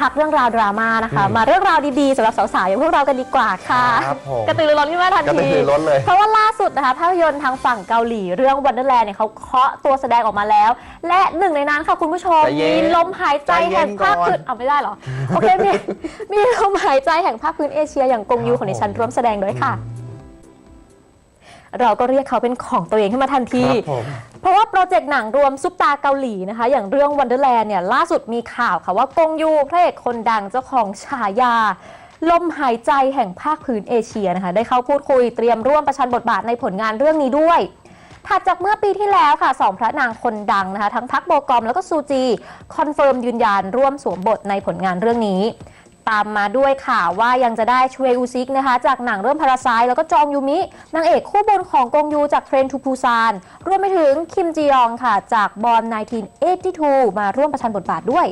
พักเรื่องราวดราม่านะคะ มาเรื่องราวดีๆสำหรับสาวๆอย่างพวกเรากันดีกว่าค่ะครับผมกระตือรือร้นขึ้นมาทันกระตืทีอรือร้นเลย เพราะว่าล่าสุดนะคะภาพยนตร์ทางฝั่งเกาหลีเรื่อง Wonderland เนี่ยเขาเคาะตัวแสดงออกมาแล้ว และหนึ่งในนั้นค่ะคุณผู้ชม ใจเย็นมีลมหายใจแห่งภาคพื้นใจเย็นก่อน เอาไม่ได้เหรอ โอเคมีมีลมหายใจแห่งภาคพื้นเอเชียอย่างกงยูของดิฉันร่วมแสดงด้วยค่ะ เราก็เรียกเขาเป็นของตัวเองขึ้นมาทันที ครับผม เพราะว่าโปรเจกต์หนังรวมซุปตาเกาหลีนะคะ อย่างเรื่อง Wonderland เนี่ยล่าสุดมีข่าวค่ะว่ากงยูพระเอกคนดังเจ้าของฉายา ลมหายใจแห่งภาคพื้นเอเชียนะคะ ได้เข้าพูดคุยเตรียมร่วมประชันบทบาทในผลงานเรื่องนี้ด้วยถัดจากเมื่อปีที่แล้วค่ะสองพระนางคนดังนะคะ ทั้งพักโบกอมแล้วก็ซูจี คอนเฟิร์มยืนยันร่วมสวมบทในผลงานเรื่องนี้ ตามมาด้วยข่าวว่ายังจะได้ชเวอูซิกนะคะ จากหนังเรื่องพาราไซแล้วก็จองยูมินางเอกคู่บุญของกงยูจากเทรนทูพูซานรวมไปถึงคิมจียองค่ะ จากบอม1982 มาร่วมประชันบทบาทด้วย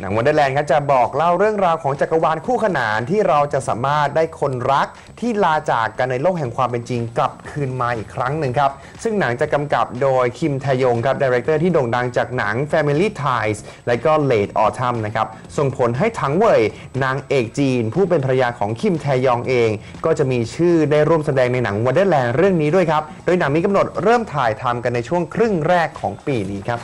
หนังวันเดอร์แลนด์ครับจะบอกเล่าเรื่องราวของจักรวาลคู่ขนานที่เราจะสามารถได้คนรักที่ลาจากกันในโลกแห่งความเป็นจริงกลับคืนมาอีกครั้งหนึ่งครับ ซึ่งหนังจะกำกับโดยคิมทยงครับดีเรคเตอร์ที่โด่งดังจากหนัง Family Ties และก็ Late Autumn นะครับ ส่งผลให้ทั้งเว่ยนางเอกจีน ผู้เป็นภรรยาของคิมแทยองเอง ก็จะมีชื่อได้ร่วมแสดงในหนังวันเดอร์แลนด์เรื่องนี้ด้วยครับ โดยหนังมีกำหนดเริ่มถ่ายทำกันในช่วงครึ่งแรกของปีนี้ครับ